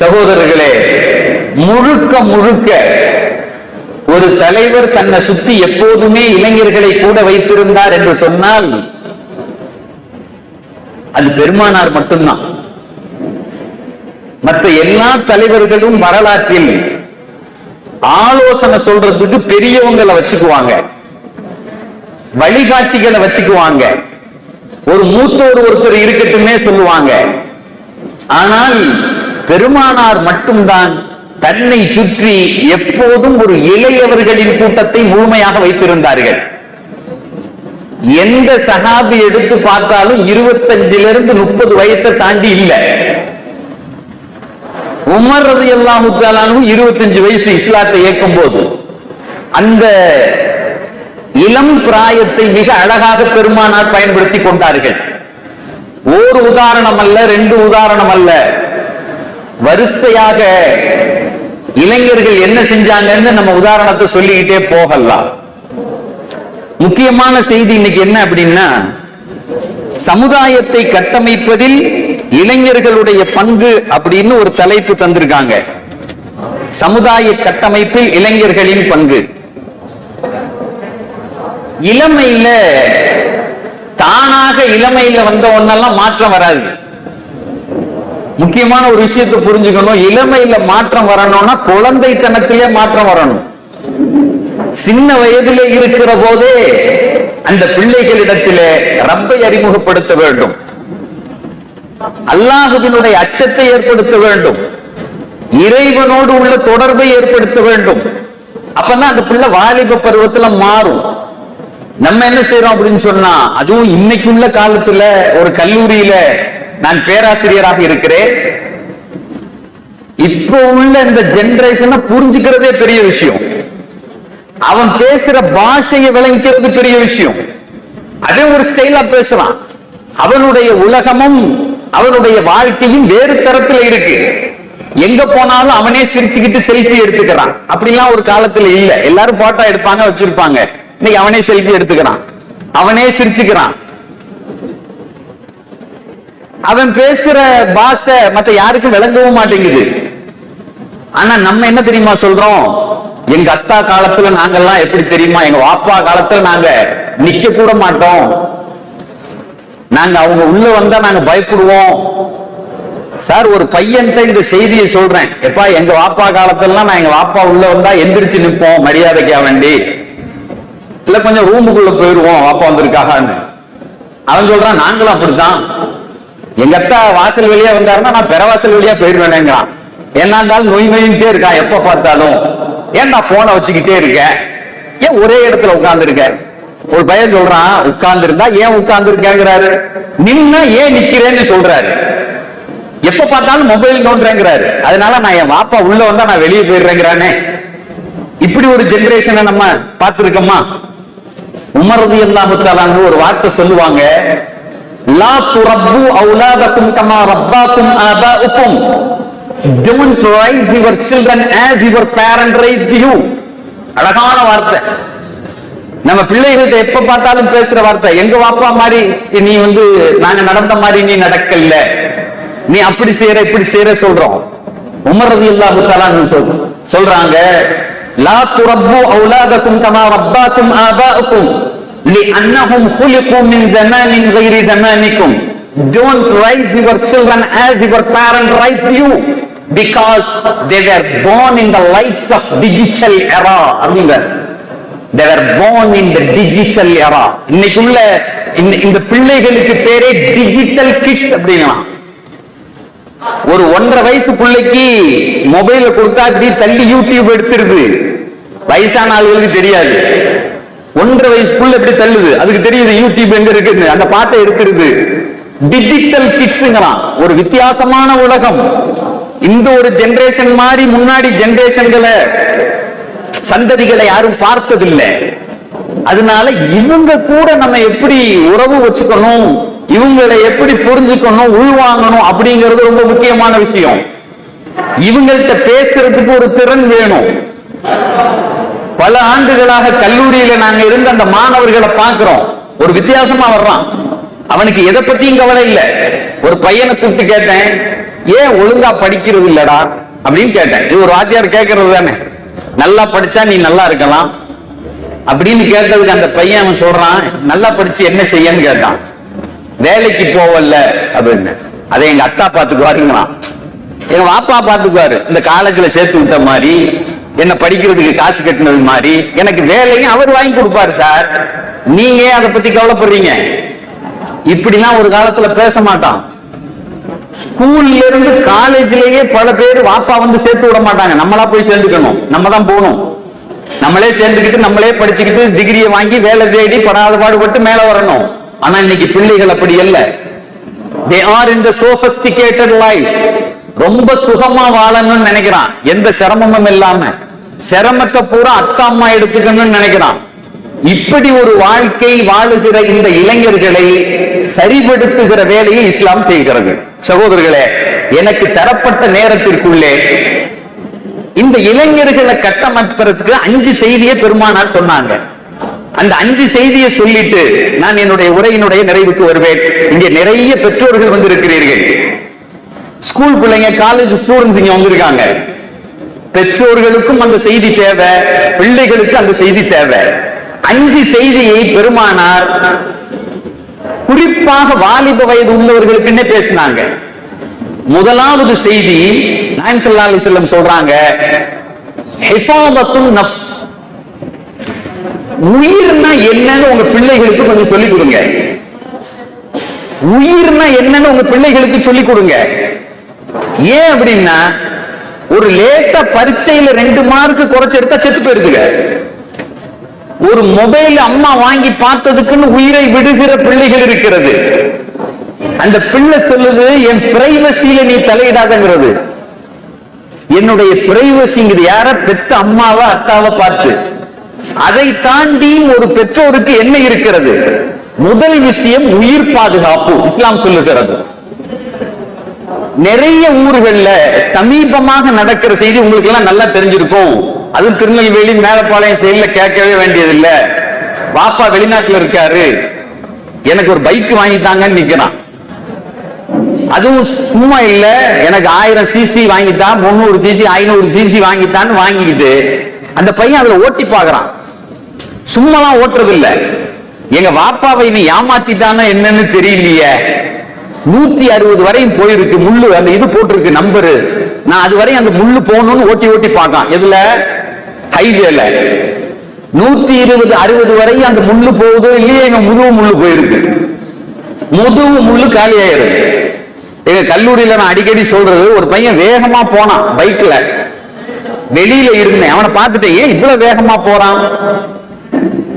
சகோதரர்களே முழுக்க முழுக்க ஒரு தலைவர் தன்னை சுத்தி எப்போதுமே இளைஞர்களை கூட வைத்திருந்தார் என்று சொன்னால் அது பெருமானார் மட்டும்தான். மற்ற எல்லா தலைவர்களும் வரலாற்றில் ஆலோசனை சொல்றதுக்கு பெரியவங்களை வச்சுக்குவாங்க. வழிகாட்டிகளை வச்சுக்குவாங்க. ஒரு மூத்தோர் ஒருத்தர் இருக்கட்டுமே சொல்லுவாங்க. ஆனால் பெருமானார் மட்டும்தான் தன்னை சுற்றி எப்போதும் ஒரு இளையவர்களின் கூட்டத்தை முழுமையாக வைத்திருந்தார்கள். எந்த சகாபி எடுத்து பார்த்தாலும் இருபத்தஞ்சுல இருந்து முப்பது வயசை தாண்டி இல்ல. உமர் ரதி எல்லாம் இருபத்தஞ்சு வயசு இஸ்லாத்தை ஏற்கும் போது அந்த இளம் பிராயத்தை மிக அழகாக பெருமானார் பயன்படுத்தி கொண்டார்கள். ஒரு உதாரணம் அல்ல ரெண்டு உதாரணம் அல்ல. வரிசையாக இளைஞர்கள் என்ன செஞ்சாங்கன்னு நம்ம உதாரணத்தை சொல்லிக்கிட்டே போகலாம். முக்கியமான செய்தி இன்னைக்கு என்ன அப்படின்னா சமுதாயத்தை கட்டமைப்பதில் இளைஞர்களுடைய பங்கு அப்படின்னு ஒரு தலைப்பு தந்திருக்காங்க. சமுதாய கட்டமைப்பில் இளைஞர்களின் பங்கு. இளமையில தானாக இளமையில வந்த ஒன்னெல்லாம் மாற்றம் வராது. முக்கியமான ஒரு விஷயத்தை புரிஞ்சுக்கணும். இளமையில மாற்றம் வரணும்னா குழந்தைத்தனத்திலே மாற்றம் வரணும். சின்ன வயதிலே இருக்கிற போதே அந்த பிள்ளைகளிடத்திலே ரப்பை அறிமுகப்படுத்த வேண்டும். அல்லாஹுவினுடைய அச்சத்தை ஏற்படுத்த வேண்டும். இறைவனோடு உள்ள தொடர்பை ஏற்படுத்த வேண்டும். அப்பதான் அந்த பிள்ளை வாலிப பருவத்துல மாறும். நம்ம என்ன செய்யறோம் அப்படின்னு சொன்னா அதுவும் இன்னைக்குள்ள காலத்துல ஒரு கல்லூரியில நான் பேராசிரியராக இருக்கிறேன். இப்போ உள்ள இந்த ஜெனரேஷனை புரிஞ்சுக்கிறதே பெரிய விஷயம். அவன் பேசுற பாஷையை விளங்கிக்கிறது பெரிய விஷயம். அதே ஒரு ஸ்டைலா பேசுறான். அவனுடைய உலகமும் அவனுடைய வாழ்க்கையும் வேறு தரத்துல இருக்கு. எங்க போனாலும் அவனே சிரிச்சுக்கிட்டு செல்ஃபி எடுத்துக்கிறான். அப்படிலாம் ஒரு காலத்துல இல்ல. எல்லாரும் போட்டோ எடுப்பாங்க வச்சிருப்பாங்க. இன்னைக்கு அவனே செல்ஃபி எடுத்துக்கிறான். அவனே சிரிச்சுக்கிறான். அவன் பேசுற பாஷை மத்த யாருக்கும் விளங்கவும் மாட்டேங்குது. ஆனா நம்ம என்ன தெரியுமா சொல்றோம்? எங்க அத்தா காலத்துல நாங்கெல்லாம் எப்படி தெரியுமா? எங்க வாப்பா காலத்துல நாங்க நிக்க கூட மாட்டோம். நாங்க அவங்க உள்ள வந்தா நாங்க பயப்படுவோம். சார் ஒரு பையன்கிட்ட இந்த செய்தியை சொல்றேன். எப்பா எங்க வாப்பா காலத்துல நான் எங்க வாப்பா உள்ள வந்தா எந்திரிச்சு நிற்போம் மரியாதைக்கா வேண்டி இல்ல கொஞ்சம் ரூமுக்குள்ள போயிருவோம் வாப்பா வந்திருக்காகன்னு. அவன் சொல்றான் நாங்களும் அப்படித்தான். எங்க அத்தா வாசல் வெளியே வந்தாருன்னா நான் பெறவாசல் வழியா போயிடுவேனேங்கிறான். என்ன இருந்தாலும் நொய் நொயின்ட்டே இருக்கான் எப்ப பார்த்தாலும்? ஏன் நான் போனை வச்சுக்கிட்டே இருக்கேன் ஏன் ஒரே இடத்துல உட்கார்ந்து இருக்கேன் ஒரு பையன் சொல்றான் உட்கார்ந்து இருந்தா ஏன் உட்கார்ந்து இருக்கேங்கிறாரு நின்னா ஏன் நிக்கிறேன்னு சொல்றாரு. எப்ப பார்த்தாலும் மொபைல் நோண்டுறேங்கிறாரு. அதனால நான் என் வாப்பா உள்ள வந்தா நான் வெளியே போயிடுறேங்கிறானே. இப்படி ஒரு ஜெனரேஷனை நம்ம பார்த்திருக்கோமா? உமரது அல்லாஹு ஒரு வார்த்தை சொல்லுவாங்க லா துரப்பு அவுலாதக்கும் கமா ரப்பாக்கும் ஆபாஉக்கும் don't raise your children as your parent raised you. அழகான வார்த்தை. நம்ம பிள்ளைகள்கிட்ட எப்ப பார்த்தாலும் பேசுற வார்த்தை. எங்க வாப்பா மாதிரி நீ வந்து நாங்க நடந்த மாதிரி நீ நடக்கல நீ அப்படி செய்யற இப்படி செய்யற சொல்றோம். உமர் ரதி அல்லாஹு சொல்றாங்க லா துரப்பு அவுலாதக்கும் கமா ரப்பாக்கும் ஆபாக்கும் لأنهم خلقوا من زمان غير زمانكم don't raise your children as your parent raised you because they were born in the light of digital era அப்படிங்க they were born in the digital era இன்னைக்குள்ள இந்த இந்த பிள்ளைகளுக்கு பேரே டிஜிட்டல் கிட்ஸ் அப்படிங்களாம் ஒரு ஒன்றரை வயசு பிள்ளைக்கு மொபைல கொடுத்தா இப்படி தள்ளி யூடியூப் எடுத்துருது வயசான ஆளுகளுக்கு தெரியாது ஒன்றரை வயசுக்குள்ள எப்படி தள்ளுது? அதுக்கு தெரியுது யூடியூப் எங்க இருக்குது அந்த பாட்டை எடுத்துருது டிஜிட்டல் கிட்ஸுங்கிறான் ஒரு வித்தியாசமான உலகம். இந்த ஒரு ஜெனரேஷன் மாதிரி முன்னாடி ஜெனரேஷன்களை சந்ததிகளை யாரும் பார்த்ததில்லை. அதனால இவங்க கூட நம்ம எப்படி உறவு வச்சுக்கணும் இவங்களை எப்படி புரிஞ்சுக்கணும் உள்வாங்கணும் அப்படிங்கிறது ரொம்ப முக்கியமான விஷயம். இவங்கள்ட்ட பேசுறதுக்கு ஒரு திறன் வேணும். பல ஆண்டுகளாக கல்லூரியில நாங்க இருந்து அந்த மாணவர்களை பார்க்கிறோம். ஒரு வித்தியாசமா வர்றான். அவனுக்கு எதை பத்தியும் கவலை இல்லை. ஒரு பையனை கூப்பிட்டு கேட்டேன் ஏன் ஒழுங்கா படிக்கிறது இல்லடா? அப்படின்னு கேட்டேன். இது ஒரு வாத்தியார் கேட்கறது தானே. நல்லா படிச்சா நீ நல்லா இருக்கலாம். அப்படின்னு கேட்டதுக்கு அந்த பையன் அவன் சொல்றான் நல்லா படிச்சு என்ன செய்யன்னு கேட்டான். வேலைக்கு போவல்ல. அப்படின்னு. அதை எங்க அத்தா பாத்துக்குவாருங்களாம். எங்க வாப்பா பாத்துக்குவாரு. இந்த காலேஜ்ல சேர்த்து விட்ட மாதிரி என்ன படிக்கிறதுக்கு காசு கட்டினது மாதிரி எனக்கு வேலையும் அவர் வாங்கி கொடுப்பாரு சார். நீங்க அதை பத்தி கவலைப்படுறீங்க? இப்படிலாம் ஒரு காலத்துல பேச மாட்டான். ஸ்கூல்ல இருந்து காலேஜ்லயே பல பேர் வாப்பா வந்து சேர்த்து விட மாட்டாங்க. நம்மளா போய் சேர்ந்துக்கணும். நம்ம தான் போகணும். நம்மளே சேர்ந்துக்கிட்டு நம்மளே படிச்சுக்கிட்டு டிகிரியை வாங்கி வேலை தேடி படாத பாடுபட்டு மேல வரணும். ஆனா இன்னைக்கு பிள்ளைகள் அப்படி இல்லை. They are in the sophisticated life ரொம்ப சுகமா வாழணும்னு நினைக்கிறான். எந்த சிரமமும் இல்லாம. சிரமத்தை பூரா அத்தா அம்மா எடுத்துக்கணும்னு நினைக்கிறான். இப்படி ஒரு வாழ்க்கை வாழுகிற இந்த இளைஞர்களை சரிபடுத்துகிற வேலையை இஸ்லாம் செய்கிறது. சகோதரர்களே எனக்கு தரப்பட்ட நேரத்திற்குள்ளே இந்த இளைஞர்களை கட்டமைப்பதற்கு அஞ்சு செய்தியை பெருமானார் சொன்னாங்க. அந்த அஞ்சு செய்தியை சொல்லிட்டு நான் என்னுடைய உரையினுடைய நிறைவுக்கு வருவேன். இங்கே நிறைய பெற்றோர்கள் வந்திருக்கிறீர்கள். ஸ்கூல் பிள்ளைங்க காலேஜ் ஸ்டூடெண்ட்ஸ் இங்க வந்திருக்காங்க. பெற்றோர்களுக்கும் அந்த செய்தி தேவை பிள்ளைகளுக்கு அந்த செய்தி தேவை. அஞ்சு செய்தியை பெருமானார் குறிப்பாக வாலிப வயது உள்ளவர்களுக்குன்னே பேசினாங்க? முதலாவது செய்தி நாயம் ஸல்லல்லாஹு அலைஹி சொல்றாங்க ஹிஃபாதத்துன் உயிர்னா என்னன்னு உங்க பிள்ளைகளுக்கு கொஞ்சம் சொல்லிக் கொடுங்க. உயிர்னா என்னன்னு உங்க பிள்ளைகளுக்கு சொல்லிக் கொடுங்க. ஏன் அப்படின்னா ஒரு லேசா பரீட்சையில ரெண்டு மார்க் குறைச்சு எடுத்தா செத்து போயிருக்குங்க ஒரு மொபைல் அம்மா வாங்கி பார்த்ததுக்குன்னு உயிரை விடுகிற பிள்ளைகள் இருக்கிறது. அந்த பிள்ளை சொல்லுது என் பிரைவசியில நீ தலையிடாதங்கிறது. என்னுடைய பிரைவசிங்கிறது யார? பெத்த அம்மாவா அத்தாவை பார்த்து. அதை தாண்டி ஒரு பெற்றோருக்கு என்ன இருக்கிறது? முதல் விஷயம் உயிர் பாதுகாப்பு. இஸ்லாம் சொல்லுகிறது. நிறைய ஊர்கள்ல சமீபமாக நடக்கிற செய்தி உங்களுக்கு எல்லாம் நல்லா தெரிஞ்சிருக்கும். அது திருநெல்வேலி மேலப்பாளையம் செயல கேட்கவே வேண்டியதில்லை. வாப்பா வெளிநாட்டுல இருக்காரு. எனக்கு ஒரு பைக் வாங்கித்தாங்கன்னு நிக்கிறான். அதுவும் சும்மா இல்ல எனக்கு ஆயிரம் சிசி வாங்கித்தான் முந்நூறு சிசி ஐநூறு சிசி வாங்கித்தான்னு வாங்கிக்கிட்டு அந்த பையன் அதுல ஓட்டி பாக்குறான். சும்மாலாம் ஓட்டுறது இல்ல எங்க வாப்பாவை நீ ஏமாத்திட்டானா என்னன்னு தெரியலையே. நூத்தி அறுபது வரையும் போயிருக்கு முள்ளு. அந்த இது போட்டிருக்கு நம்பரு நான் அது வரையும் அந்த முள்ளு போகணும்னு ஓட்டி ஓட்டி பார்க்கான். எதுல? ஹைவேல நூத்தி இருபது அறுபது வரையும் அந்த முள்ளு போகுதோ இல்லையே எங்க முதுகு முள்ளு போயிருக்கு. முதுகு முள்ளு காலி ஆயிருக்கு எங்க கல்லூரியில நான் அடிக்கடி சொல்றது ஒரு பையன் வேகமா போனான் பைக்ல. வெளியில இருந்தேன். அவனை பார்த்துட்டேன் ஏன் இவ்வளவு வேகமா போறான்?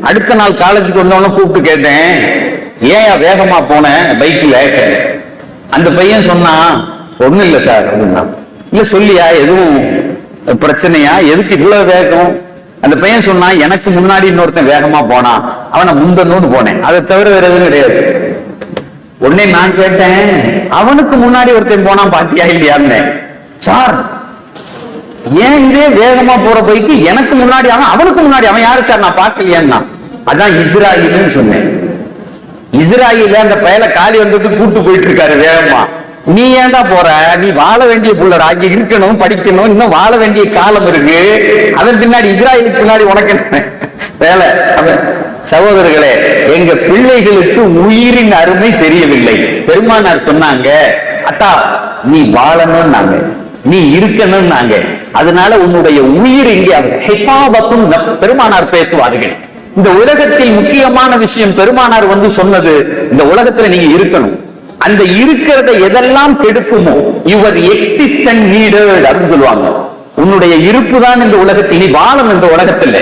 அடுத்த நாள் காலேஜுக்கு வந்தவன கூப்பிட்டு கேட்டேன் ஏன் வேகமா போன? பைக்ல அந்த பையன் சொன்னான் ஒண்ணும் இல்ல சார் அப்படின்னா. இல்ல சொல்லியா? எதுவும் பிரச்சனையா? எதுக்கு இவ்வளவு வேகம்? அந்த பையன் சொன்னா எனக்கு முன்னாடி இன்னொருத்தன் வேகமா போனான் அவனை முந்தணும்னு போனேன். அதை தவிர வேற எதுவும் கிடையாது. உடனே நான் கேட்டேன் அவனுக்கு முன்னாடி ஒருத்தன் போனான் பாத்தியா இல்லையான்னு? சார் ஏன் இதே வேகமா போற பைக்கு எனக்கு முன்னாடி அவன் அவனுக்கு முன்னாடி அவன் யாரு சார் நான் பார்க்கலையான்னா. அதான் இஸ்ராயில்னு சொன்னேன். இஸ்ராயில அந்த பயல காலி வந்தது கூட்டு போயிட்டு இருக்காரு வேகமா. நீ ஏன்டா போற? நீ வாழ வேண்டிய புள்ளடா. இங்க இருக்கணும் படிக்கணும் இன்னும் வாழ வேண்டிய காலம் இருக்கு. அதன் பின்னாடி இஸ்ராயலுக்கு பின்னாடி உனக்கு என்ன வேலை? சகோதரர்களே எங்க பிள்ளைகளுக்கு உயிரின் அருமை தெரியவில்லை. பெருமானார் சொன்னாங்க அத்தா நீ வாழணும்னாங்க நீ இருக்கணும்னாங்க அதனால உன்னுடைய உயிர் இங்கே பெருமானார் பேசுவார்கள். இந்த உலகத்தில் முக்கியமான விஷயம் பெருமானார் வந்து சொன்னது இந்த உலகத்துல நீங்க இருக்கணும். அந்த இருக்கிறத எதெல்லாம் கெடுக்குமோ யுவர் எக்ஸிஸ்டன் நீடட் அப்படின்னு சொல்லுவாங்க. உன்னுடைய இருப்பு தான் இந்த உலகத்தில் நீ வாழும் இந்த உலகத்துல.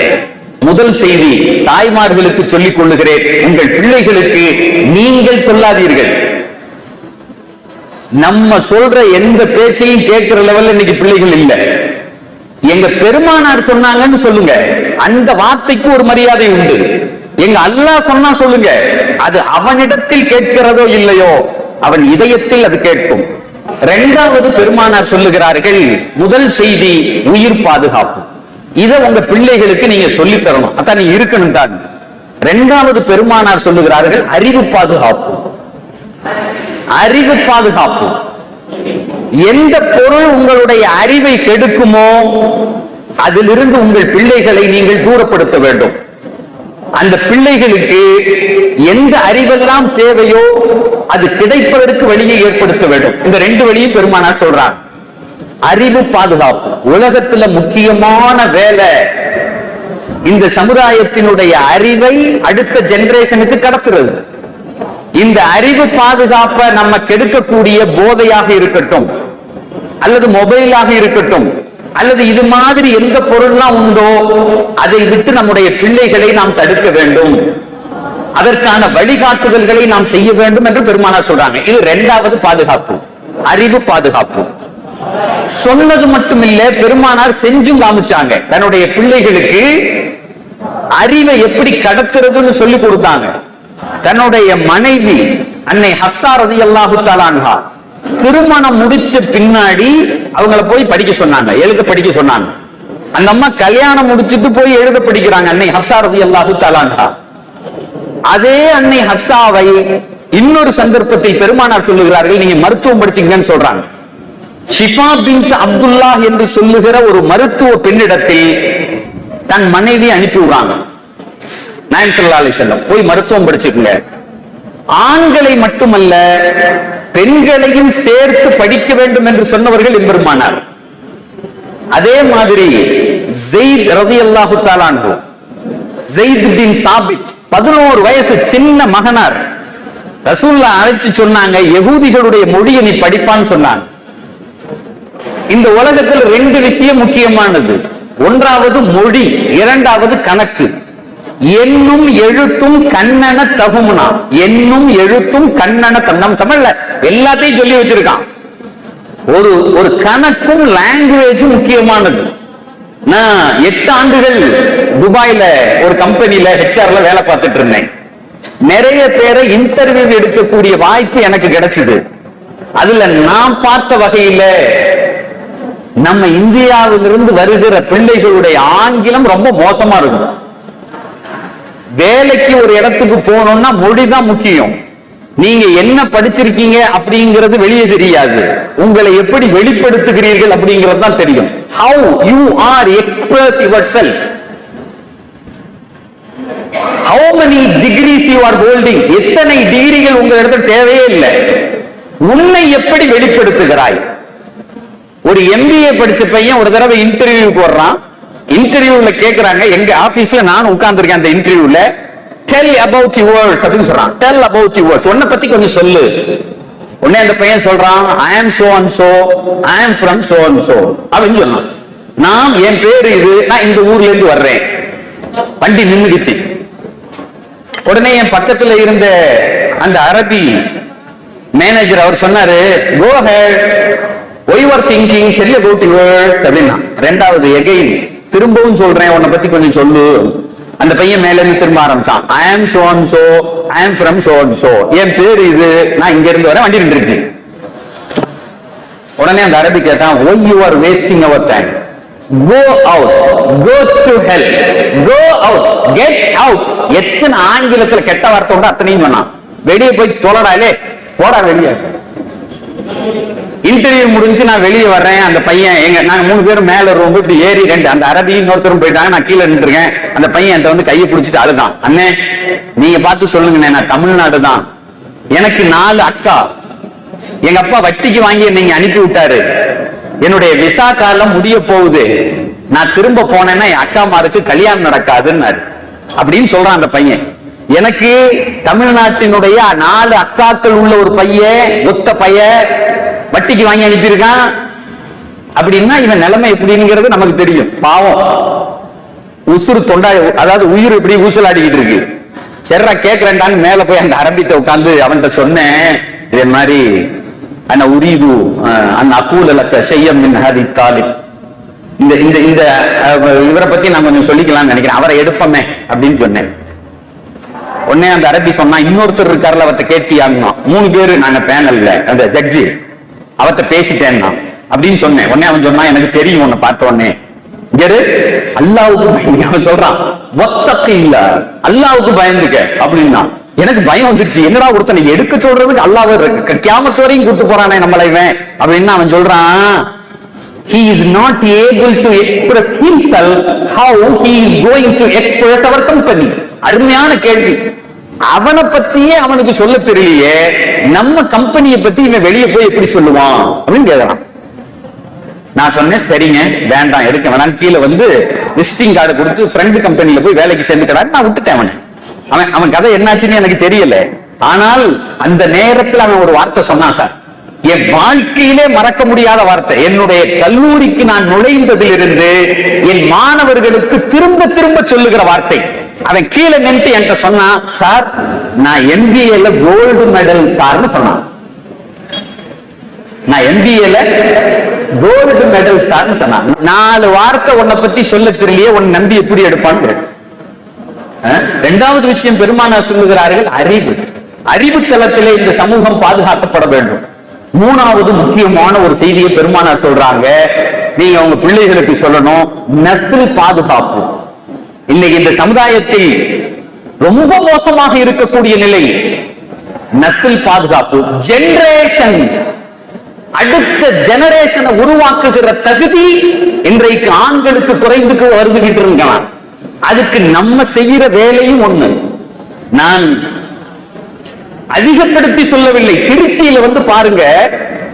முதல் செய்தி தாய்மார்களுக்கு சொல்லிக் கொள்ளுகிறேன். உங்கள் பிள்ளைகளுக்கு நீங்கள் சொல்லாதீர்கள். நம்ம சொல்ற எந்த பேச்சையும் கேட்கிற லெவல்ல இன்னைக்கு பிள்ளைகள் இல்ல. எங்க பெருமானார் சொன்னாங்கன்னு சொல்லுங்க. அந்த வார்த்தைக்கு ஒரு மரியாதை உண்டு. எங்க அல்லாஹ் சொன்னா சொல்லுங்க அது அவனிடத்தில் கேட்கிறதோ இல்லையோ அவன் இதயத்தில் அது கேட்கும். இரண்டாவது பெருமானார் சொல்லுகிறார்கள் முதல் செய்தி உயிர் பாதுகாப்பு. இதை உங்க பிள்ளைகளுக்கு நீங்க சொல்லி தரணும். அதான் நீ இருக்கணும் தான். இரண்டாவது பெருமானார் சொல்லுகிறார்கள் அறிவு பாதுகாப்பு. அறிவு பாதுகாப்பு. எந்த பொருள் உங்களுடைய அறிவை கெடுக்குமோ அதிலிருந்து உங்கள் பிள்ளைகளை நீங்கள் தூரப்படுத்த வேண்டும். அந்த பிள்ளைகளுக்கு எந்த அறிவெல்லாம் தேவையோ அது கிடைப்பதற்கு வழியை ஏற்படுத்த வேண்டும். இந்த ரெண்டு வழியும் பெருமானார் சொல்றார். அறிவு பாதுகாப்பு. உலகத்துல முக்கியமான வேலை இந்த சமுதாயத்தினுடைய அறிவை அடுத்த ஜெனரேஷனுக்கு கடத்துறது. இந்த அறிவு பாதுகாப்பை நம்ம கெடுக்கக்கூடிய போதையாக இருக்கட்டும். அல்லது மொபைலாக இருக்கட்டும் அல்லது இது மாதிரி எந்த பொருள்லாம் உண்டோ அதை விட்டு நம்முடைய பிள்ளைகளை நாம் தடுக்க வேண்டும். அதற்கான வழிகாட்டுதல்களை நாம் செய்ய வேண்டும் என்று பெருமானார் சொல்றாங்க. இது இரண்டாவது பாதுகாப்பு. அறிவு பாதுகாப்பு. சொன்னது மட்டுமில்ல பெருமானார் செஞ்சும் காமிச்சாங்க. தன்னுடைய பிள்ளைகளுக்கு அறிவை எப்படி கடத்துறதுன்னு சொல்லி கொடுத்தாங்க. தன்னுடைய மனைவி அன்னை ஹப்சா ரதி அல்லாஹு தாலான்ஹா திருமணம் முடிச்ச பின்னாடி அவங்கள போய் படிக்க சொன்னாங்க எழுத படிக்க சொன்னாங்க. அந்த அம்மா கல்யாணம் முடிச்சிட்டு போய் எழுத படிக்கிறாங்க அன்னை ஹப்சா ரதி அல்லாஹு அதே அன்னை ஹப்சாவை இன்னொரு சந்தர்ப்பத்தை பெருமானார் சொல்லுகிறார்கள் நீங்க மருத்துவம் படிச்சீங்கன்னு சொல்றாங்க. ஷிஃபா பின் அப்துல்லா என்று சொல்லுகிற ஒரு மருத்துவ பெண்ணிடத்தில் தன் மனைவி அனுப்பி விடுறாங்க. நாயன் செல்லம் போய் மருத்துவம் படிச்சுக்குங்க. ஆண்களை மட்டுமல்ல பெண்களையும் சேர்த்து படிக்க வேண்டும் என்று சொன்னவர்கள் எம்பெருமானார் அதே மாதிரி ஜெயித் ரலியல்லாஹு தஆலா அன்ஹு ஜெயித் பின் சாபித் பதினோரு வயசு சின்ன மகனார். ரசூல்லா அழைச்சு சொன்னாங்க யகூதிகளுடைய மொழியை நீ படிப்பான்னு சொன்னாங்க. இந்த உலகத்தில் ரெண்டு விஷயம் முக்கியமானது. ஒன்றாவது மொழி இரண்டாவது கணக்கு. என்னும் எழுத்தும் கண்ணன தகுமுனா. என்னும் எழுத்தும் கண்ணன தம் நம் தமிழ்ல எல்லாத்தையும் சொல்லி வச்சிருக்கான். ஒரு ஒரு கணக்கும் லாங்குவேஜும் முக்கியமானது. நான் எட்டு ஆண்டுகள் துபாயில ஒரு கம்பெனியில ஹெச்ஆர்ல வேலை பார்த்துட்டு இருந்தேன். நிறைய பேரை இன்டர்வியூ எடுக்கக்கூடிய வாய்ப்பு எனக்கு கிடைச்சது. அதுல நான் பார்த்த வகையில நம்ம இந்தியாவிலிருந்து வருகிற பிள்ளைகளுடைய ஆங்கிலம் ரொம்ப மோசமா இருக்கும். வேலைக்கு ஒரு இடத்துக்கு போகணும்னா மொழி தான் முக்கியம். நீங்க என்ன படிச்சிருக்கீங்க அப்படிங்கிறது வெளியே தெரியாது. உங்களை எப்படி வெளிப்படுத்துகிறீர்கள் அப்படிங்கிறது தான் தெரியும். How you are express your self how many degrees you are holding எத்தனை டிகிரிகள் உங்களிடத்தில் இடத்துல தேவையே இல்லை. உன்னை எப்படி வெளிப்படுத்துகிறாய்? ஒரு எம்பிஏ படிச்ச பையன் ஒரு தடவை இன்டர்வியூ போடுறான் இன்டர்வியூல கேக்குறாங்க எங்க ஆபீஸ்ல நான் உட்கார்ந்திருக்கேன் அந்த இன்டர்வியூல டெல் அபவுட் யுவர்ஸ் அப்படின்னு சொல்றான். டெல் அபவுட் யுவர்ஸ் உன்னை பத்தி கொஞ்சம் சொல்லு. உடனே அந்த பையன் சொல்றான் ஐ ஆம் so and so I am from so and so அப்படின்னு சொன்னான். நான் என் பேரு இது. நான் இந்த ஊர்ல இருந்து வர்றேன். வண்டி நின்றுடுச்சு. உடனே என் பக்கத்துல இருந்த அந்த அரபி மேனேஜர் அவர் சொன்னாரு go head why are thinking tell கோட்டி யுவர்ஸ் அப்படின்னா ரெண்டாவது எகைன் திரும்பவும் சொல்றேன் உன்னை பத்தி கொஞ்சம் சொல்லு. அந்த பையன் மேல இருந்து திரும்ப ஆரம்பிச்சான். ஐ ஆம் so and so I am from so and so என் பேர் இது. நான் இங்க இருந்து வரேன் வண்டி நின்றுச்சு உடனே அந்த அரபி கேட்டான் why you are wasting our time go out go to help go out get out எத்தனை ஆங்கிலத்துல கெட்ட வார்த்தை உண்டு அத்தனையும் சொன்னான். வெளியே போய் தொலடாலே போடா வெளியே. இன்டர்வியூ முடிஞ்சு நான் வெளியே வர்றேன். அந்த பையன் எங்க நாங்க மூணு பேரும் மேல ரொம்ப இப்படி ஏறி ரெண்டு அந்த அரபி இன்னொருத்தரும் போயிட்டாங்க. நான் கீழே நின்றுருக்கேன். அந்த பையன் என்கிட்ட வந்து கையை பிடிச்சிட்டு அழுதான். அண்ணே நீங்க பார்த்து சொல்லுங்கண்ணே நான் தமிழ்நாடு தான். எனக்கு நாலு அக்கா. எங்க அப்பா வட்டிக்கு வாங்கி நீங்க அனுப்பி விட்டாரு. என்னுடைய விசா காலம் முடிய போகுது. நான் திரும்ப போனேன்னா என் அக்காமாருக்கு கல்யாணம் நடக்காதுன்னாரு. அப்படின்னு சொல்றான் அந்த பையன். எனக்கு தமிழ்நாட்டினுடைய நாலு அக்காக்கள் உள்ள ஒரு பையன் ஒத்த பையன் வட்டிக்கு வாங்கி அனுப்பியிருக்கான். அப்படின்னா இவன் நிலைமை எப்படிங்கிறது நமக்கு தெரியும். பாவம். உசுறு தொண்டா அதாவது உயிர் இப்படி ஊசலாடிக்கிட்டு இருக்கு. சரிடா கேட்கிறேன்டான்னு மேல போய் அந்த அரபிட்ட உட்காந்து அவன்கிட்ட சொன்னேன். இதே மாதிரி அண்ணா உரிது அந்த அக்கூலக்க செய்யம் மின் ஹதி தாலிப். இந்த இந்த இந்த இவரை பத்தி நான் கொஞ்சம் சொல்லிக்கலாம்னு நினைக்கிறேன். அவரை எடுப்பமே அப்படின்னு சொன்னேன். உடனே அந்த அரபி சொன்னா இன்னொருத்தர் இருக்காருல அவர்த்த கேட்டியாங்க மூணு பேரு நாங்க பேனல்ல அந்த ஜட்ஜி அவர்த்த பேசிட்டேன்னா அப்படின்னு சொன்னேன். உடனே அவன் சொன்னா எனக்கு தெரியும் உன்னை பார்த்த உடனே. இங்க அல்லாவுக்கு அவன் சொல்றான் ஒத்தக்கு இல்ல. அல்லாவுக்கு பயந்துக்க. அப்படின்னா எனக்கு பயம் வந்துருச்சு. என்னடா ஒருத்தனை எடுக்க சொல்றதுக்கு அல்லாஹ் கேமத்து வரையும் கூட்டு போறானே நம்மளை இவன். அப்படின்னு அவன் சொல்றான். He is not able to express himself how he is going to express our company. அருமையான கேள்வி. அவனை பத்தியே அவனுக்கு சொல்ல தெரியலையே. நம்ம கம்பெனியை பத்தி இவன் வெளியே போய் எப்படி சொல்லுவான்? அப்படின்னு கேட்கறான் நான் சொன்னேன் சரிங்க வேண்டாம் எடுக்க வேணாம் கீழே வந்து விசிட்டிங் கார்டு கொடுத்து ஃப்ரெண்ட் கம்பெனில போய் வேலைக்கு சேர்ந்துக்கிறாரு நான் விட்டுட்டேன் அவனை. அவன் அவன் கதை என்னாச்சுன்னு எனக்கு தெரியல. ஆனால் அந்த நேரத்தில் அவன் ஒரு வார்த்தை சொன்னான் சார். என் வாழ்க்கையிலே மறக்க முடியாத வார்த்தை. என்னுடைய கல்லூரிக்கு நான் நுழைந்ததிலிருந்து என் மாணவர்களுக்கு திரும்ப திரும்ப சொல்லுகிற வார்த்தை. அவன் கீழே நின்று என்கிட்ட சொன்னான் சார் நான் எம்பிஏல கோல்டு மெடல் சார்னு சொன்னான். நான் எம்பிஏல கோல்டு மெடல் சார்னு சொன்னான். நாலு வார்த்தை உன்னை பத்தி சொல்ல தெரியலையே உன் நம்பி எப்படி எடுப்பான்னு இரண்டாவது விஷயம் பெருமானார் சொல்லுகிறார்கள் அறிவு. அறிவு தளத்திலே இந்த சமூகம் பாதுகாக்கப்பட வேண்டும். மூணாவது முக்கியமான ஒரு செய்தியை பெருமானார் சொல்றாங்க. நீங்க உங்க பிள்ளைகளுக்கு சொல்லணும் நஸ்ல் பாதுகாப்பு. இன்னைக்கு இந்த சமுதாயத்தில் ரொம்ப மோசமாக இருக்கக்கூடிய நிலை நசில் பாதுகாப்பு. ஜெனரேஷன் அடுத்த ஜெனரேஷனை உருவாக்குகிற தகுதி இன்றைக்கு ஆண்களுக்கு குறைந்து வருதுகிட்டு இருக்கலாம். அதுக்கு நம்ம செய்யற வேலையும் ஒண்ணு. நான் அதிகப்படுத்தி சொல்லவில்லை. திருச்சியில வந்து பாருங்க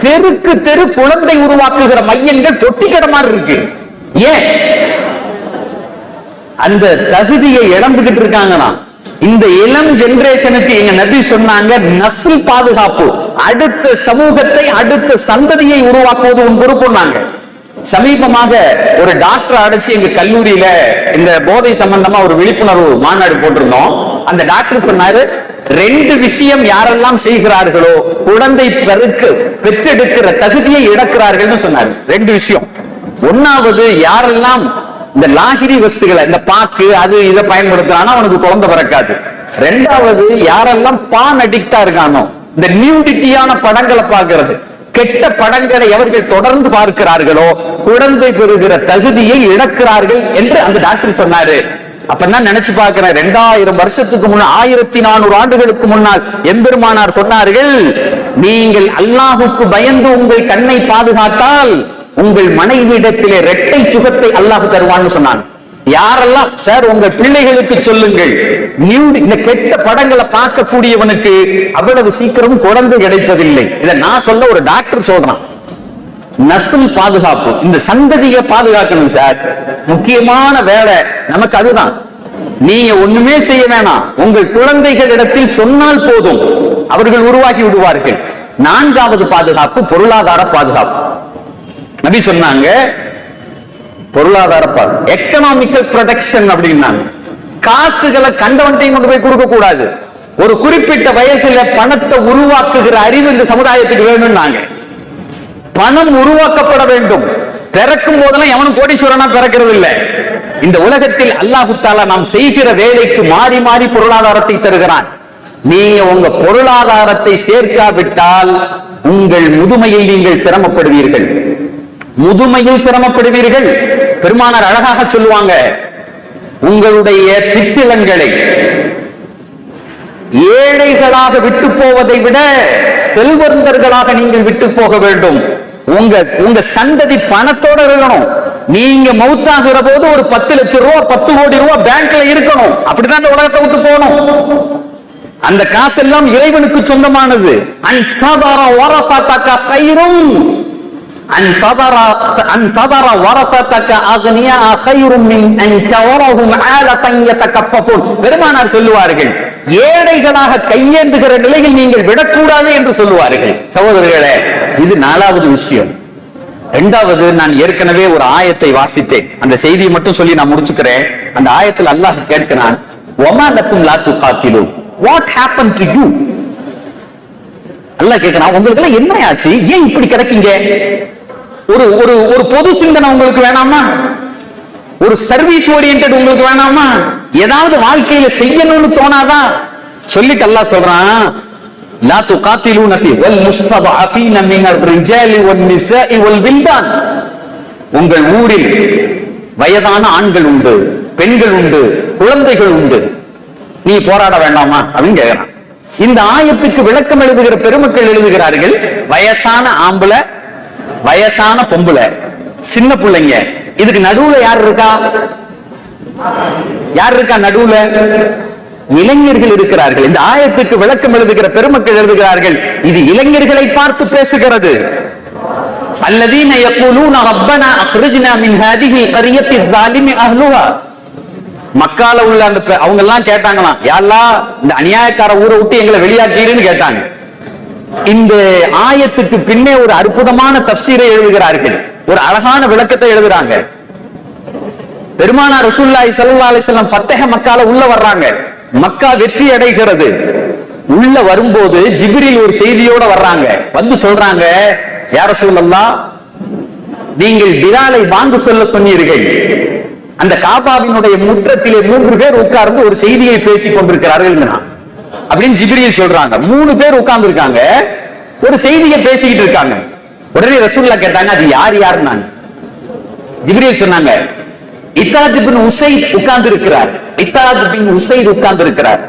தெருக்கு தெரு குழந்தை உருவாக்குகிற மையங்கள் பொட்டிக்கடை மாதிரி இருக்கு. ஏன்? அந்த தகுதியை இழந்துகிட்டு இருக்காங்கன்னா இந்த இளம் ஜெனரேஷனுக்கு எங்க நபி சொன்னாங்க நஸ்ல் பாதுகாப்பு. அடுத்த சமூகத்தை அடுத்த சந்ததியை உருவாக்குவது உன் பொறுப்புனாங்க சமீபமாக ஒரு டாக்டர் அடைச்சு எங்க கல்லூரியில இந்த போதை சம்பந்தமா ஒரு விழிப்புணர்வு மாநாடு போட்டிருந்தோம். அந்த டாக்டர் சொன்னாரு ரெண்டு விஷயம் யாரெல்லாம் செய்கிறார்களோ குழந்தை பெருக்கு பெற்றெடுக்கிற தகுதியை இழக்கிறார்கள் சொன்னாரு. ரெண்டு விஷயம். ஒன்னாவது யாரெல்லாம் இந்த லாகிரி வஸ்துகளை இந்த பாக்கு அது இதை பயன்படுத்தினா அவனுக்கு குழந்தை பிறக்காது. ரெண்டாவது யாரெல்லாம் பான் அடிக்டா இருக்கானோ இந்த நியூடிட்டியான படங்களை பார்க்கறது. கெட்ட படங்களை எவர்கள் தொடர்ந்து பார்க்கிறார்களோ குழந்தை பெறுகிற தகுதியை இழக்கிறார்கள் என்று அந்த டாக்டர் சொன்னாரு. அப்பதான் நினைச்சு பார்க்கிறேன் ரெண்டாயிரம் வருஷத்துக்கு முன்ன ஆயிரத்தி நானூறு ஆண்டுகளுக்கு முன்னால் எம்பெருமானார் சொன்னார்கள் நீங்கள் அல்லாஹுக்கு பயந்து உங்கள் கண்ணை பாதுகாத்தால் உங்கள் மனைவியிடத்திலே இரட்டை சுகத்தை அல்லாஹ் தருவான்னு சொன்னான். யாரெல்லாம் சார் உங்க பிள்ளைகளுக்கு சொல்லுங்கள். இந்த கெட்ட படங்களை பார்க்கக்கூடியவனுக்கு அவ்வளவு சீக்கிரம் குழந்தை கிடைப்பதில்லை. இதை நான் சொல்ல ஒரு டாக்டர் சொல்றான். நஸ்ல் பாதுகாப்பு. இந்த சந்ததியை பாதுகாக்கணும் சார். முக்கியமான வேலை நமக்கு அதுதான். நீங்க ஒண்ணுமே செய்ய வேணாம். உங்கள் குழந்தைகளிடத்தில் சொன்னால் போதும். அவர்கள் உருவாகி விடுவார்கள். நான்காவது பாதுகாப்பு பொருளாதார பாதுகாப்பு. நபி சொன்னாங்க பொருளாதார பாதுகாப்பு எக்கனாமிக்கல் ப்ரொடெக்ஷன் அப்படின்னாங்க. காசுகளை கண்டவன்ட்டையும் கொண்டு போய் கொடுக்க கூடாது ஒரு குறிப்பிட்ட வயசுல பணத்தை உருவாக்குகிற அறிவு இந்த சமுதாயத்துக்கு வேணும்னாங்க. பணம் உருவாக்கப்பட வேண்டும். பிறக்கும் போதெல்லாம் எவனும் கோடீஸ்வரனா பிறக்கிறது இல்லை. இந்த உலகத்தில் அல்லாஹு தாலா நாம் செய்கிற வேலைக்கு மாறி மாறி பொருளாதாரத்தை தருகிறான். நீங்க உங்க பொருளாதாரத்தை சேர்க்காவிட்டால் உங்கள் முதுமையில் நீங்கள் சிரமப்படுவீர்கள். முதுமையில் சிரமப்படுவீர்கள். பெருமானார் அழகாக சொல்லுவாங்க உங்களுடைய பிச்சிலங்களை ஏழைகளாக விட்டு போவதை விட செல்வந்தர்களாக நீங்கள் விட்டு போக வேண்டும். உங்க உங்க சந்ததி பணத்தோட இருக்கணும். நீங்க மவுத்தாகிற போது ஒரு பத்து லட்சம் ரூபாய் பத்து கோடி ரூபாய் பேங்க்ல இருக்கணும். அப்படிதான் இந்த உலகத்தை விட்டு போகணும். அந்த காசெல்லாம் இறைவனுக்கு சொந்தமானது. அன்ததர வரசத்தக கைரும் அன்ததர அன்ததர வரசத்தக அக்னியா கைரும் மின் அன்தவரஹும் ஆலதன் யதகஃபஃபூன் பெருமானார் சொல்லுவார்கள் ஏழைகளாக கையேந்துகிற நிலையில் நீங்கள் விடக்கூடாது என்று சொல்லுவார்கள். சகோதரர்களே இது நாலாவது விஷயம். இரண்டாவது நான் ஏற்கனவே ஒரு ஆயத்தை வாசித்தேன். அந்த செய்தியை மட்டும் சொல்லி நான் முடிச்சுக்கிறேன். அந்த ஆயத்தில் அல்லாஹ் கேட்கிறான் ஒமா லக்கும் லாத்து காத்திலு வாட் ஹேப்பன் டு யூ அல்லாஹ் கேட்கிறான் உங்களுக்கு எல்லாம் என்ன ஆச்சு ஏன் இப்படி கிடைக்கீங்க? ஒரு ஒரு ஒரு பொது சிந்தனை உங்களுக்கு வேணாமா? ஒரு சர்வீஸ் ஓரியன்ட் உங்களுக்கு வேணாமா? ஏதாவது வாழ்க்கையில செய்யணும்னு தோணாதா? சொல்லிட்டு அல்லா சொல்றான் லா துகாத்திலூன ஃபீ வல் முஸ்ததஅஃபீன மினர் ரிஜாலி வன் உங்கள் ஊரில் வயதான ஆண்கள் உண்டு பெண்கள் உண்டு குழந்தைகள் உண்டு. நீ போராட வேண்டாமா? அப்படின்னு கேட்கிறான் இந்த ஆயத்துக்கு விளக்கம் எழுதுகிற பெருமக்கள் எழுதுகிறார்கள் வயசான ஆம்பளை வயசான பொம்பளை சின்ன பிள்ளைங்க இதுக்கு நடுவுல யார் இருக்கா யார் இருக்கா நடுவுல இளைஞர்கள் இருக்கிறார்கள் இந்த ஆயத்துக்கு விளக்கம் எழுதுகிற பெருமக்கள் எழுதுகிறார்கள் இது இளைஞர்களை பார்த்து பேசுகிறது الذين يقولون ربنا اخرجنا من هذه القريه الظالم اهلها மக்கால உள்ள அந்த பெ- அவங்க எல்லாம் கேட்டாங்களாம் யாரா இந்த அநியாயக்கார ஊரை விட்டு எங்களை வெளியாக்கீருன்னு கேட்டாங்க இந்த ஆயத்துக்கு பின்னே ஒரு அற்புதமான தப்சீரை எழுதுகிறார்கள். ஒரு அழகான விளக்கத்தை எழுதுறாங்க. பெருமானா ரசூல்லாய் ஸல்லல்லாஹு அலைஹி பத்தக மக்கால உள்ள வர்றாங்க. மக்கா வெற்றி அடைகிறது. உள்ள வரும்போது ஜிபிரில் ஒரு செய்தியோட வர்றாங்க. வந்து சொல்றாங்க யார ரசூலல்லாஹ் நீங்கள் பிலாலை வாங்க சொல்ல சொன்னீர்கள். அந்த காபாவினுடைய முற்றத்திலே மூன்று பேர் உட்கார்ந்து ஒரு செய்தியை பேசிக் கொண்டிருக்கிறார்கள் அப்படின்னு ஜிப்ரீல் சொல்றாங்க. மூணு பேர் உட்கார்ந்து இருக்காங்க ஒரு செய்தியை பேசிக்கிட்டு இருக்காங்க. உடனே ரசூல்லா கேட்டாங்க அது யார் யார்? நான். ஜிப்ரீல் சொன்னாங்க இத்தாஜ் பின் உசைத் உட்கார்ந்து இருக்கிறார் இத்தாஜ் பின் உசைத் உட்கார்ந்து இருக்கிறார்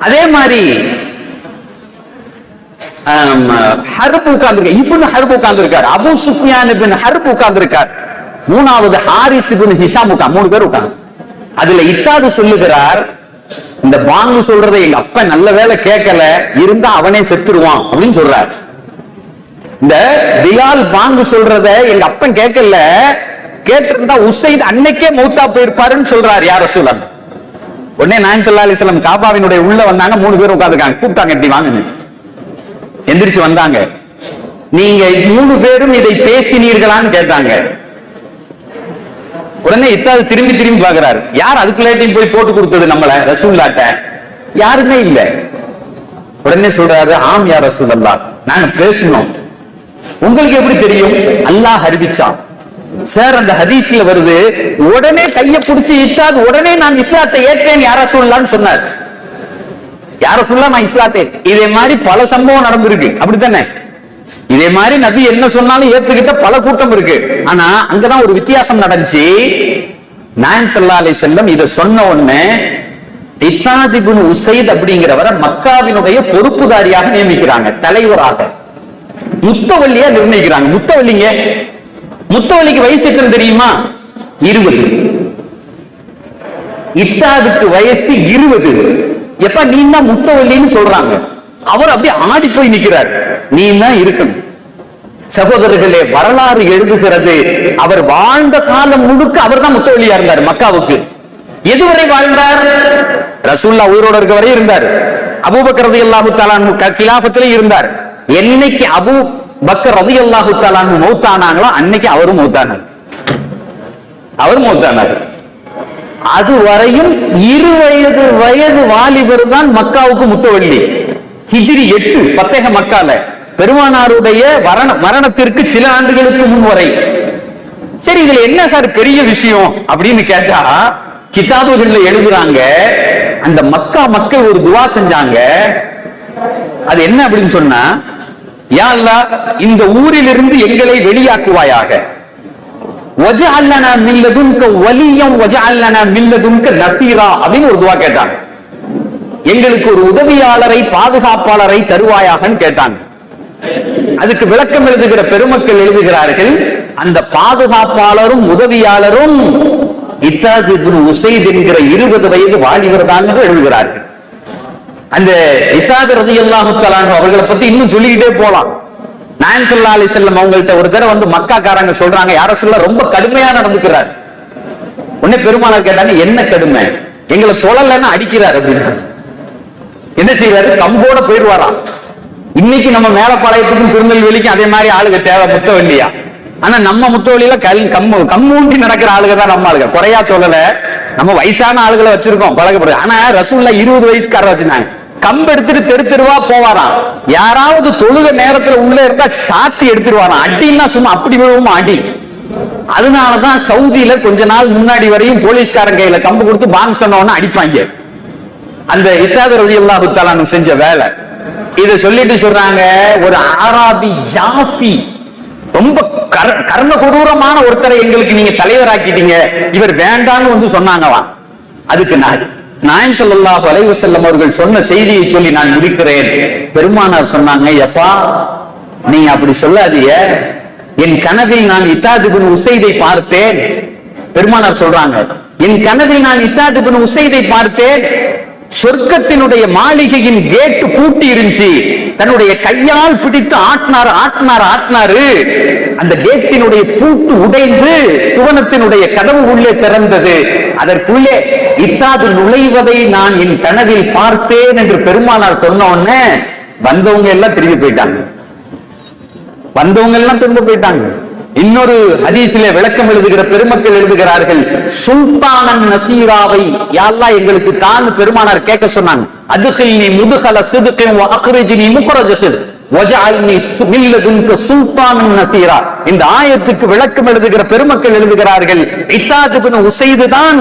அதே மாதிரி ஆம், ஹர்ப் உட்கார்ந்து இப்னு ஹர்ப் உட்கார்ந்து இருக்கார் அபு சுஃபியான் பின் ஹர்ப் உட்கார்ந்து இருக்கார் மூணாவது ஹாரிஸ் பின் ஹிஷாம் உட்கார் மூணு பேர் உட்கார்ந்து. அதுல இத்தாது சொல்லுகிறார் இந்த பாங்கு சொல்றதை எங்க அப்ப நல்ல வேலை கேட்கல இருந்தா அவனே செத்துருவான் அப்படின்னு சொல்றாரு. இந்த தியால் பாங்கு சொல்றத எங்க அப்பன் கேட்கல கேட்டிருந்தா உசைத் அன்னைக்கே மௌத்தா போயிருப்பாருன்னு சொல்றாரு யார் சொல்லம் உடனே நான் சொல்லா அலிஸ்லாம் காபாவினுடைய உள்ள வந்தாங்க மூணு பேர் உட்காந்துருக்காங்க கூப்பிட்டாங்க இப்படி வாங்க எந்திரிச்சு வந்தாங்க. நீங்க மூணு பேரும் இதை பேசினீர்களான்னு கேட்டாங்க. உடனே இத்தாது திரும்பி திரும்பி பாக்குறாரு யார் அதுக்குள்ளாட்டையும் போய் போட்டு கொடுத்தது நம்மள? ரசூல்லாட்ட. யாருமே இல்ல. உடனே சொல்றாரு ஆம் யார் ரசூலல்லா நாங்க பேசணும் உங்களுக்கு எப்படி தெரியும்? அல்லாஹ் அறிவிச்சான். சார் அந்த ஹதீஸ்ல வருது உடனே கைய புடிச்சு இத்தாது உடனே நான் இஸ்லாத்தை ஏற்றேன் யார சொல்லலாம்னு சொன்னார். யார சொல்லலாம் நான் இஸ்லாத்தை இதே மாதிரி பல சம்பவம் நடந்திருக்கு. அப்படித்தானே? இதே மாதிரி நபி என்ன சொன்னாலும் ஏத்துக்கிட்ட பல கூட்டம் இருக்கு. ஆனா அங்கதான் ஒரு வித்தியாசம் நடந்துச்சு. நாயன் சல்லா செல்லம் இதை சொன்ன உடனே இத்தாதிபுன் உசைத் அப்படிங்கிறவரை மக்காவினுடைய பொறுப்புதாரியாக நியமிக்கிறாங்க தலைவராக. முத்தவள்ளியா நிர்ணயிக்கிறாங்க. முத்தவள்ளிங்க முத்தவள்ளிக்கு வயசு எத்தனை தெரியுமா? இருபது. இத்தாதுக்கு வயசு இருபது. எப்ப நீ தான் முத்தவள்ளின்னு சொல்றாங்க. அவர் அப்படியே ஆடி போய் நிற்கிறார். நீ தான் இருக்கணும். சகோதரர்களே வரலாறு எழுதுகிறது. அவர் வாழ்ந்த காலம் முழுக்க அவர் தான் முத்தவழியா இருந்தார் மக்காவுக்கு. எதுவரை வாழ்ந்தார்? ரசூல்லா உயிரோட இருக்க வரை இருந்தார். அபூபக்கர் ரலியல்லாஹு தஆலா கிலாபத்திலே இருந்தார். என்னைக்கு அபூ பக்கர் ரலியல்லாஹு தாலான் மௌத்தானாங்களோ அன்னைக்கு அவரும் மௌத்தானார். அவர் மௌத்தானார். அது வரையும் இரு வயது வயது வாலிபர் தான் மக்காவுக்கு முத்தவள்ளி. ஹிஜிரி எட்டு பத்தக மக்கால. பெருமானாருடைய வரண மரணத்திற்கு சில ஆண்டுகளுக்கு முன் வரை. சரி இதுல என்ன சார் பெரிய விஷயம் அப்படின்னு கேட்டா கிதாபுகள்ல எழுதுறாங்க அந்த மக்கா மக்கள் ஒரு துவா செஞ்சாங்க. அது என்ன அப்படின்னு சொன்னா யா அல்லாஹ் இந்த ஊரிலிருந்து எங்களை வெளியாக்குவாயாக. ஒஜ அல்லனா மில்லதும் வலியம் ஒஜ அல்லனா லதுன்க நசீரா அப்படின்னு ஒரு துவா கேட்டாங்க. எங்களுக்கு ஒரு உதவியாளரை பாதுகாப்பாளரை தருவாயாகன்னு கேட்டாங்க. அதுக்கு விளக்கம் எழுதுகிற பெருமக்கள் எழுதுகிறார்கள் அந்த பாதுகாப்பாளரும் உதவியாளரும் இத்தாது உசைத் என்கிற இருபது வயது வாலிபர் தான் எழுதுகிறார்கள். அந்த இத்தாது ரதியல்லாஹு தஆலா அவர்களை பத்தி இன்னும் சொல்லிக்கிட்டே போலாம். நாயன் ஸல்லல்லாஹு செல்லம் அவங்கள்ட்ட ஒரு தடவை வந்து மக்காக்காரங்க சொல்றாங்க யாரோ சொல்ல ரொம்ப கடுமையா நடந்துக்கிறார். உன்னை பெருமானார் கேட்டாங்க என்ன கடுமை? எங்களை தொழலன்னு அடிக்கிறார் அப்படின்னு என்ன செய்யறாரு கம்போட போயிடுவாராம் இன்னைக்கு நம்ம மேலப்பாளையத்துக்கும் திருநெல்வேலிக்கும் அதே மாதிரி ஆளுங்க தேவை முத்தவள்ளியா ஆனா நம்ம முத்தவள்ளியில கல் கம்மு கம்மூண்டி நடக்கிற ஆளுங்க தான் நம்ம ஆளுக குறையா சொல்லல. நம்ம வயசான ஆளுகளை வச்சிருக்கோம் பழகப்படுது. ஆனா ரசூல்லா இருபது வயசுக்காரர் வச்சிருந்தாங்க. கம்பு எடுத்துட்டு தெரு தெருவா போவாராம். யாராவது தொழுக நேரத்துல உள்ள இருந்தா சாத்தி எடுத்துருவாராம். அடின்னா சும்மா அப்படி விழுவும் அடி? அதனாலதான் சவுதியில கொஞ்ச நாள் முன்னாடி வரையும் போலீஸ்காரன் கையில கம்பு கொடுத்து பாங்க சொன்ன உடனே அடிப்பாங்க. அந்த இத்தாத ரவி அல்லாஹு செஞ்ச வேலை. இதை சொல்லிட்டு சொல்றாங்க ஒரு ஆராபி ஜாஃபி. ரொம்ப கர- கர்ம கொடூரமான ஒருத்தரை எங்களுக்கு நீங்க தலைவராக்கிட்டீங்க. இவர் வேண்டான்னு வந்து சொன்னாங்களாம் அதுக்கு நான் நாயம் சொல்லல்லா வலைவு செல்லம் அவர்கள் சொன்ன செய்தியை சொல்லி நான் முடிக்கிறேன். பெருமானார் சொன்னாங்க எப்பா நீங்க அப்படி சொல்லாதீங்க. என் கனவில் நான் இத்தாதுபின் உசைதை பார்த்தேன். பெருமானார் சொல்றாங்க என் கனவில் நான் இத்தாதுபின் உசைதை பார்த்தேன். சொர்க்கத்தினுடைய மாளிகையின் கேட்டு பூட்டி இருந்துச்சு தன்னுடைய கையால் பிடித்து ஆட்டினார் ஆட்டினார் ஆட்டினாரு. அந்த கேட்டினுடைய பூட்டு உடைந்து சுவனத்தினுடைய கதவு உள்ளே திறந்தது. அதற்குள்ளே இத்தாது நுழைவதை நான் என் கனவில் பார்த்தேன் என்று பெருமானார் சொன்ன உடனே வந்தவங்க எல்லாம் திரும்பி போயிட்டாங்க. வந்தவங்க எல்லாம் திரும்ப போயிட்டாங்க. இன்னொரு ஹதீஸிலே விளக்கம் எழுதுகிற பெருமக்கள் எழுதுகிறார்கள் சுல்தானன் நசீராவை யாழ்லா எங்களுக்கு தான் பெருமானார் கேட்க சொன்னாங்க அதுகில்னி முதுகல சிதுக்கின் அக்ரிஜினி முகரஜ சிது. வஜஅல்னி சு- நசீரா. இந்த ஆயத்துக்கு விளக்கம் எழுதுகிற பெருமக்கள் எழுதுகிறார்கள் இத்தாது உசைது தான்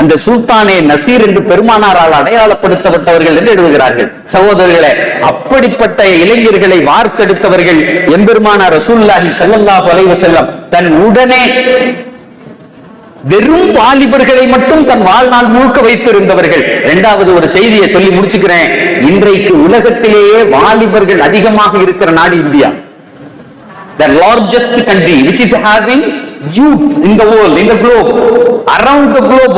அந்த சுல்தானே நசீர் என்று பெருமானாரால் அடையாளப்படுத்தப்பட்டவர்கள் என்று எழுதுகிறார்கள். சகோதரர்களே அப்படிப்பட்ட இளைஞர்களை வார்த்தெடுத்தவர்கள் எம்பெருமானார் ரசூல்லாஹி செல்லல்லா அலைஹி செல்லம் தன் உடனே வெறும் வாலிபர்களை மட்டும் தன் வாழ்நாள் முழுக்க வைத்திருந்தவர்கள். இரண்டாவது ஒரு செய்தியை சொல்லி முடிச்சுக்கிறேன். இன்றைக்கு உலகத்திலேயே வாலிபர்கள் அதிகமாக இருக்கிற நாடு India. The largest country which is having youth in the world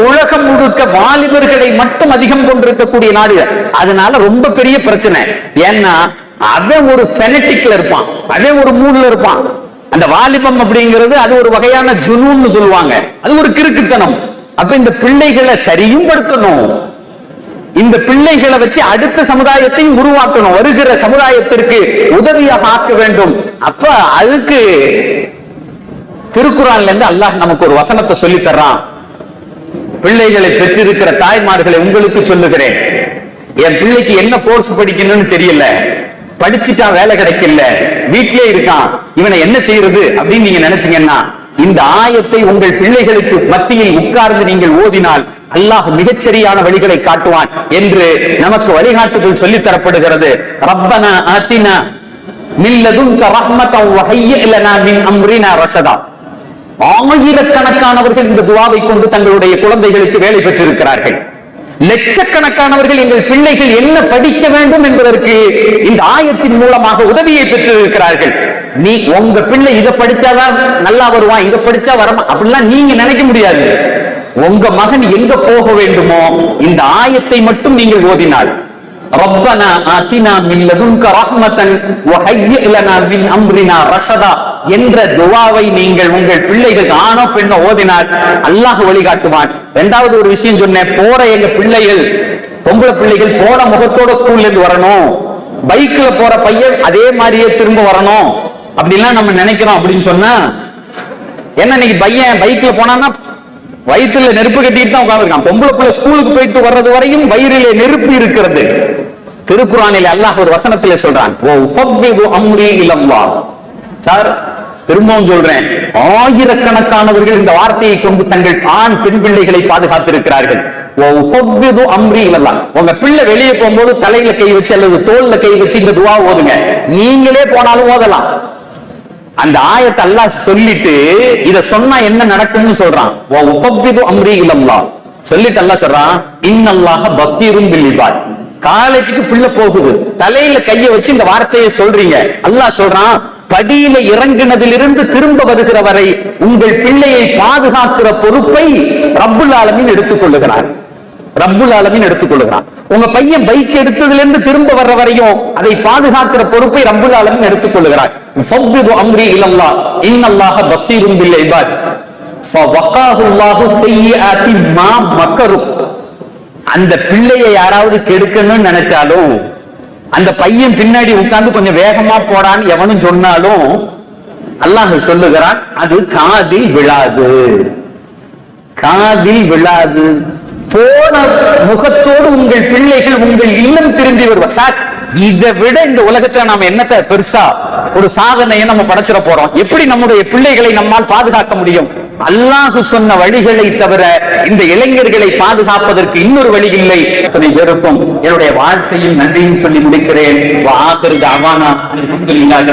உலகம் முழுக்க வாலிபர்களை மட்டும் அதிகம் கொண்டிருக்கக்கூடிய நாடு அதனால ரொம்ப பெரிய பிரச்சனை. ஏன்னா அவன் ஒரு பெனட்டிக்ல இருப்பான். அவன் ஒரு மூட்ல இருப்பான். அந்த வாலிபம் அப்படிங்கிறது அது ஒரு வகையான ஜுனூன்னு சொல்லுவாங்க. அது ஒரு கிறுக்குத்தனம். அப்ப இந்த பிள்ளைகளை சரியும் படுத்தணும். இந்த பிள்ளைகளை வச்சு அடுத்த சமுதாயத்தையும் உருவாக்கணும். வருகிற சமுதாயத்திற்கு உதவியாக ஆக்க வேண்டும். அப்ப அதுக்கு திருக்குறான்ல இருந்து அல்லாஹ் நமக்கு ஒரு வசனத்தை சொல்லி தர்றான் பிள்ளைகளை பெற்றிருக்கிற தாய்மார்களை உங்களுக்கு சொல்லுகிறேன். என் பிள்ளைக்கு என்ன கோர்ஸ் படிக்கணும்னு தெரியல. படிச்சுட்டா வேலை கிடைக்கல. வீட்டிலே இருக்கான். இவனை என்ன செய்யறது அப்படின்னு நீங்க நினைச்சீங்கன்னா இந்த ஆயத்தை உங்கள் பிள்ளைகளுக்கு மத்தியில் உட்கார்ந்து நீங்கள் ஓதினால் அல்லாஹ் மிகச்சரியான வழிகளை காட்டுவான் என்று நமக்கு வழிகாட்டுதல் சொல்லித் தரப்படுகிறது ரப்பனா ஆத்தினா மில்லதும் ரஹ்மத்தம் வஹய்ய இல்லனா மின் அம்ரினா ரஷதா. ஆயிரக்கணக்கானவர்கள் இந்த துவாவை கொண்டு தங்களுடைய குழந்தைகளுக்கு வேலை பெற்றிருக்கிறார்கள். லட்சக்கணக்கானவர்கள் எங்கள் பிள்ளைகள் என்ன படிக்க வேண்டும் என்பதற்கு இந்த ஆயத்தின் மூலமாக உதவியை பெற்றிருக்கிறார்கள். நீ உங்க பிள்ளை இதை படிச்சாதான் நல்லா வருவான் இதை படிச்சா வரமா? அப்படிலாம் நீங்க நினைக்க முடியாது. உங்க மகன் எங்க போக வேண்டுமோ இந்த ஆயத்தை மட்டும் நீங்கள் ஓதினால். ரப்பனா ஆத்தினா மின் லதுன்க ரஹ்மத்தன் வஹய்யிஅ லனா மின் அம்ரினா ரஷதா என்ற துவாவை நீங்கள் உங்கள் பிள்ளைகள் ஆணோ பெண்ணோ ஓதினால் அல்லாஹ் வழிகாட்டுவான். இரண்டாவது ஒரு விஷயம் சொன்னேன் போற எங்க பிள்ளைகள் பொம்பளை பிள்ளைகள் போன முகத்தோட ஸ்கூல்ல இருந்து வரணும். பைக்ல போற பையன் அதே மாதிரியே திரும்ப வரணும். அப்படிலாம் நம்ம நினைக்கிறோம் அப்படின்னு சொன்னா என்ன இன்னைக்கு பையன் பைக்ல போனான்னா வயிற்றுல நெருப்பு கட்டிட்டு தான் உட்காந்துருக்கான் பொம்பளை பிள்ளை ஸ்கூலுக்கு போயிட்டு வர்றது வரையும் வயிறிலே நெருப்பு இருக்கிறது. திருக்குறானில் அல்லாஹ் ஒரு வசனத்துல சொல்றான் ஓ அம்ரி சார் திரும்பவும் சொல்றேன் ஆயிரக்கணக்கானவர்கள் இந்த வார்த்தையை கொண்டு தங்கள் ஆண் பெண் பிள்ளைகளை பாதுகாத்திருக்கிறார்கள். ஓ அம்ரி இலல்லா உங்க பிள்ளை வெளியே போகும்போது தலையில கை வச்சு அல்லது தோல்ல கை வச்சு இந்த துவா ஓதுங்க. நீங்களே போனாலும் ஓதலாம். அந்த ஆயத்தை அல்லாஹ் சொல்லிட்டு இத சொன்னா என்ன நடக்கும்னு சொல்றான். வ அம்ரி இல்லம்லா சொல்லிட்டு அல்லா சொல்றான் இன்னல்லாக பக்தீரும் பில்லிபாத் காலேஜுக்கு பிள்ளை போகுது. தலையில கைய வச்சு இந்த வார்த்தையை சொல்றீங்க. அல்லாஹ் சொல்றான் படியில இறங்கினதிலிருந்து திரும்ப வருகிற வரை உங்கள் பிள்ளையை பாதுகாக்கிற பொறுப்பை ரப்புல் ஆலமீன் எடுத்துக் கொள்ளுகிறார். ரப்புல் ஆலமீன் எடுத்துக்கொள்கிறான் உங்க பையன் பைக் எடுத்ததுல இருந்து திரும்ப வர்ற வரையும் அதை பாதுகாக்கிற பொறுப்பை ரப்புல் ஆலமின் எடுத்துக்கொள்கிறார் ஃபவ்விது அம்ரி இலல்லாஹ். இன்னல்லாஹ பஸீரும் பில் இபாத். ஃபவகாஹு மா அந்த பிள்ளையை யாராவது கெடுக்கணும்னு நினைச்சாலும் அந்த பையன் பின்னாடி உட்கார்ந்து கொஞ்சம் வேகமா போடான்னு எவனும் சொன்னாலும் அல்லாஹ் சொல்லுகிறான் அது காதில் விழாது. காதில் விழாது. போன முகத்தோடு உங்கள் பிள்ளைகள் உங்கள் இல்லம் திரும்பி வருவார். சார் இதை விட இந்த உலகத்துல நாம என்னத்தை பெருசா ஒரு சாதனையை நம்ம படைச்சிட போறோம். எப்படி நம்முடைய பிள்ளைகளை நம்மால் பாதுகாக்க முடியும்? அல்லாஹு சொன்ன வழிகளை தவிர இந்த இளைஞர்களை பாதுகாப்பதற்கு இன்னொரு வழி இல்லை. அத்தனை பேருக்கும் என்னுடைய வாழ்க்கையும் நன்றியும் சொல்லி முடிக்கிறேன். வா ஆகிரு தாவானா. அல்ஹம்துலில்லாஹி